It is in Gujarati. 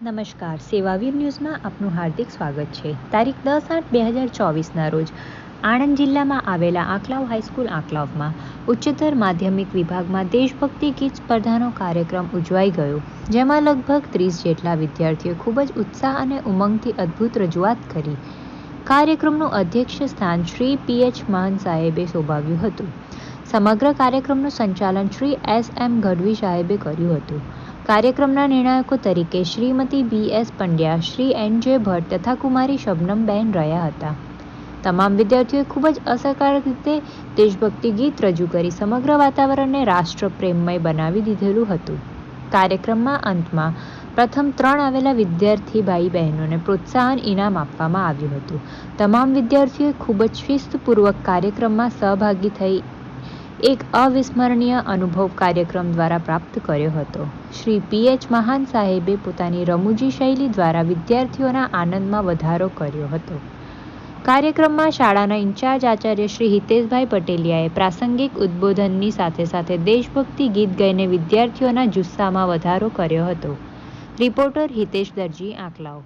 નમસ્કાર. સેવાવીર ન્યૂઝમાં આપનું હાર્દિક સ્વાગત છે. તારીખ દસ આઠ બે હજાર ચોવીસના રોજ આણંદ જિલ્લામાં આવેલા આંકલાવ હાઈસ્કૂલ આંકલાવમાં ઉચ્ચતર માધ્યમિક વિભાગમાં દેશભક્તિ ગીત સ્પર્ધાનો કાર્યક્રમ ઉજવાઈ ગયો, જેમાં લગભગ ત્રીસ જેટલા વિદ્યાર્થીઓએ ખૂબ જ ઉત્સાહ અને ઉમંગથી અદ્ભુત રજૂઆત કરી. કાર્યક્રમનું અધ્યક્ષ સ્થાન શ્રી પી એચ મહન સાહેબે શોભાવ્યું હતું. સમગ્ર કાર્યક્રમનું સંચાલન શ્રી એસ એમ ગઢવી સાહેબે કર્યું હતું. કાર્યક્રમના નિર્ણાયકો તરીકે Shrimati B S Pandya, Shri N J Bhatt તથા કુમારી શબનમબેન રહ્યા હતા. તમામ વિદ્યાર્થીઓએ ખૂબ જ અસરકારક રીતે દેશભક્તિ ગીત રજૂ કરી સમગ્ર વાતાવરણને રાષ્ટ્રપ્રેમમય બનાવી દીધેલું હતું. કાર્યક્રમમાં અંતમાં પ્રથમ ત્રણ આવેલા વિદ્યાર્થી ભાઈ બહેનોને પ્રોત્સાહન ઇનામ આપવામાં આવ્યું હતું. તમામ વિદ્યાર્થીઓએ ખૂબ જ શિસ્તપૂર્વક કાર્યક્રમમાં સહભાગી થઈ એક અવિસ્મરણીય અનુભવ કાર્યક્રમ દ્વારા પ્રાપ્ત કર્યો હતો. શ્રી પી એચ મહાન સાહેબે પોતાની રમૂજી શૈલી દ્વારા વિદ્યાર્થીઓના આનંદમાં વધારો કર્યો હતો. કાર્યક્રમમાં શાળાના ઇન્ચાર્જ આચાર્ય શ્રી હિતેશભાઈ પટેલિયાએ પ્રાસંગિક ઉદ્બોધનની સાથે સાથે દેશભક્તિ ગીત ગાઈને વિદ્યાર્થીઓના જુસ્સામાં વધારો કર્યો હતો. રિપોર્ટર હિતેશ દરજી આંકલાવ.